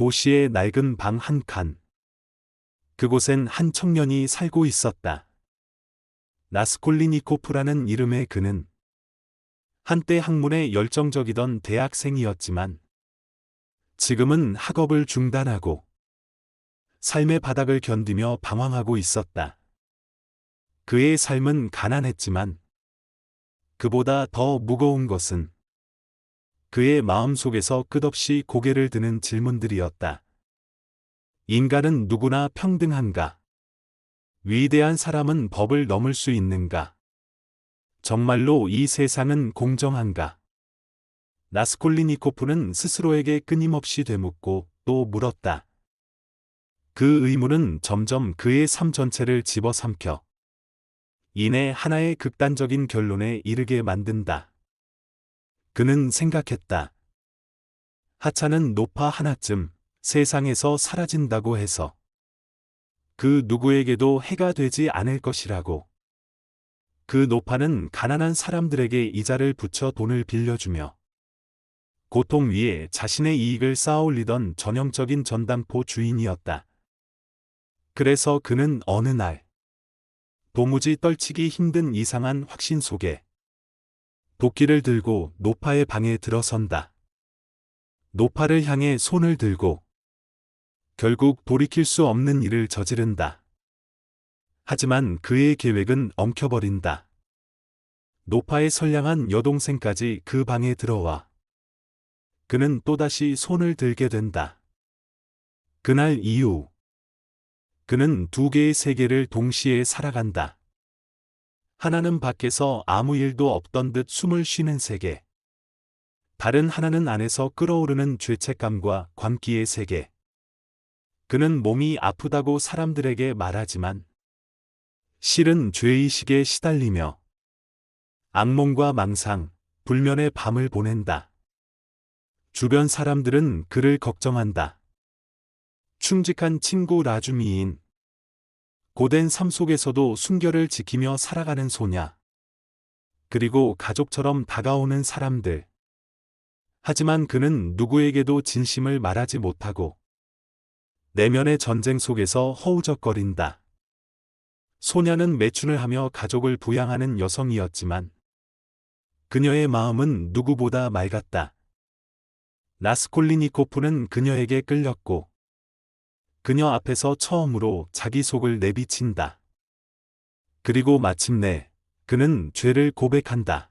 도시의 낡은 방 한 칸. 그곳엔 한 청년이 살고 있었다. 나스콜리니코프라는 이름의 그는 한때 학문에 열정적이던 대학생이었지만 지금은 학업을 중단하고 삶의 바닥을 견디며 방황하고 있었다. 그의 삶은 가난했지만 그보다 더 무거운 것은 그의 마음 속에서 끝없이 고개를 드는 질문들이었다. 인간은 누구나 평등한가? 위대한 사람은 법을 넘을 수 있는가? 정말로 이 세상은 공정한가? 나스콜리니코프는 스스로에게 끊임없이 되묻고 또 물었다. 그 의문은 점점 그의 삶 전체를 집어삼켜 이내 하나의 극단적인 결론에 이르게 만든다. 그는 생각했다. 하찮은 노파 하나쯤 세상에서 사라진다고 해서 그 누구에게도 해가 되지 않을 것이라고. 그 노파는 가난한 사람들에게 이자를 붙여 돈을 빌려주며 고통 위에 자신의 이익을 쌓아올리던 전형적인 전당포 주인이었다. 그래서 그는 어느 날 도무지 떨치기 힘든 이상한 확신 속에 도끼를 들고 노파의 방에 들어선다. 노파를 향해 손을 들고 결국 돌이킬 수 없는 일을 저지른다. 하지만 그의 계획은 엉켜버린다. 노파의 선량한 여동생까지 그 방에 들어와 그는 또다시 손을 들게 된다. 그날 이후 그는 두 개의 세계를 동시에 살아간다. 하나는 밖에서 아무 일도 없던 듯 숨을 쉬는 세계. 다른 하나는 안에서 끓어오르는 죄책감과 광기의 세계. 그는 몸이 아프다고 사람들에게 말하지만 실은 죄의식에 시달리며 악몽과 망상, 불면의 밤을 보낸다. 주변 사람들은 그를 걱정한다. 충직한 친구 라주미인, 고된 삶 속에서도 순결을 지키며 살아가는 소냐. 그리고 가족처럼 다가오는 사람들. 하지만 그는 누구에게도 진심을 말하지 못하고 내면의 전쟁 속에서 허우적거린다. 소녀는 매춘을 하며 가족을 부양하는 여성이었지만 그녀의 마음은 누구보다 맑았다. 나스콜리니코프는 그녀에게 끌렸고 그녀 앞에서 처음으로 자기 속을 내비친다. 그리고 마침내 그는 죄를 고백한다.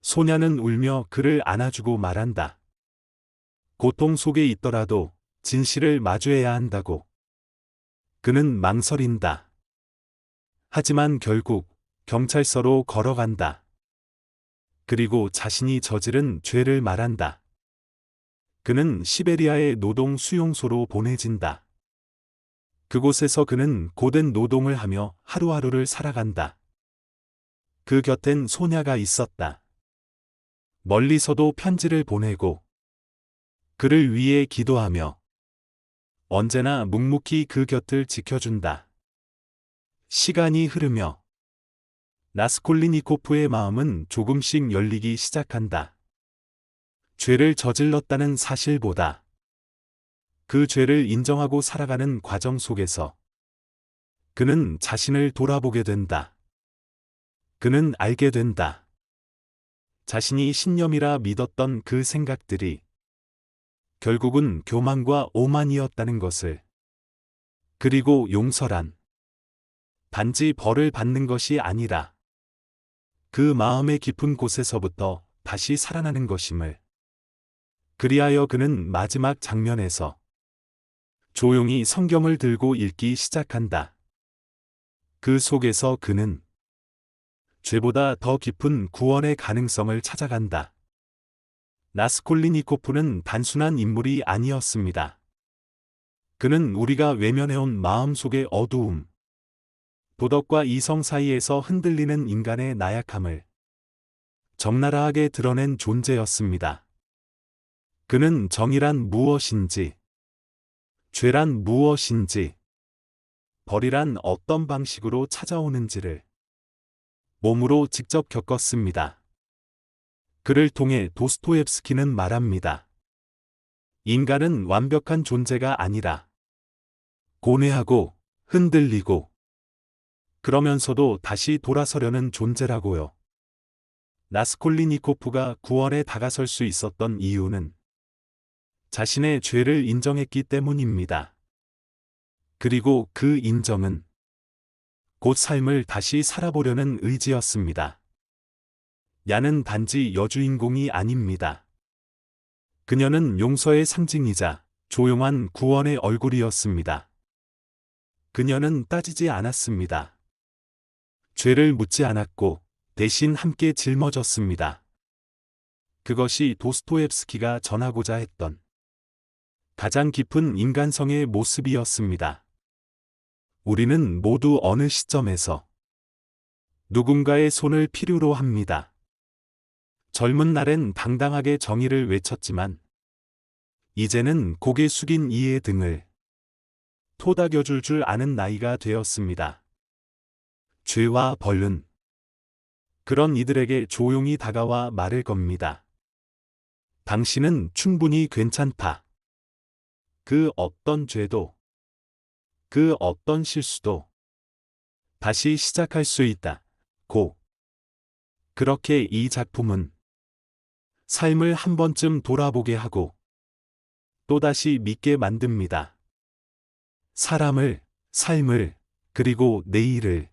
소녀는 울며 그를 안아주고 말한다. 고통 속에 있더라도 진실을 마주해야 한다고. 그는 망설인다. 하지만 결국 경찰서로 걸어간다. 그리고 자신이 저지른 죄를 말한다. 그는 시베리아의 노동 수용소로 보내진다. 그곳에서 그는 고된 노동을 하며 하루하루를 살아간다. 그 곁엔 소냐가 있었다. 멀리서도 편지를 보내고 그를 위해 기도하며 언제나 묵묵히 그 곁을 지켜준다. 시간이 흐르며 나스콜리니코프의 마음은 조금씩 열리기 시작한다. 죄를 저질렀다는 사실보다 그 죄를 인정하고 살아가는 과정 속에서 그는 자신을 돌아보게 된다. 그는 알게 된다. 자신이 신념이라 믿었던 그 생각들이 결국은 교만과 오만이었다는 것을. 그리고 용서란 단지 벌을 받는 것이 아니라 그 마음의 깊은 곳에서부터 다시 살아나는 것임을. 그리하여 그는 마지막 장면에서 조용히 성경을 들고 읽기 시작한다. 그 속에서 그는 죄보다 더 깊은 구원의 가능성을 찾아간다. 나스콜리니코프는 단순한 인물이 아니었습니다. 그는 우리가 외면해온 마음 속의 어두움, 도덕과 이성 사이에서 흔들리는 인간의 나약함을 적나라하게 드러낸 존재였습니다. 그는 정의란 무엇인지, 죄란 무엇인지, 벌이란 어떤 방식으로 찾아오는지를 몸으로 직접 겪었습니다. 그를 통해 도스토옙스키는 말합니다. 인간은 완벽한 존재가 아니라 고뇌하고 흔들리고 그러면서도 다시 돌아서려는 존재라고요. 라스콜리니코프가 구원에 다가설 수 있었던 이유는 자신의 죄를 인정했기 때문입니다. 그리고 그 인정은 곧 삶을 다시 살아보려는 의지였습니다. 야는 단지 여주인공이 아닙니다. 그녀는 용서의 상징이자 조용한 구원의 얼굴이었습니다. 그녀는 따지지 않았습니다. 죄를 묻지 않았고 대신 함께 짊어졌습니다. 그것이 도스토옙스키가 전하고자 했던 가장 깊은 인간성의 모습이었습니다. 우리는 모두 어느 시점에서 누군가의 손을 필요로 합니다. 젊은 날엔 당당하게 정의를 외쳤지만 이제는 고개 숙인 이의 등을 토닥여줄 줄 아는 나이가 되었습니다. 죄와 벌은 그런 이들에게 조용히 다가와 말을 겁니다. 당신은 충분히 괜찮다. 그 어떤 죄도, 그 어떤 실수도 다시 시작할 수 있다. 고. 그렇게 이 작품은 삶을 한 번쯤 돌아보게 하고 또다시 믿게 만듭니다. 사람을, 삶을, 그리고 내일을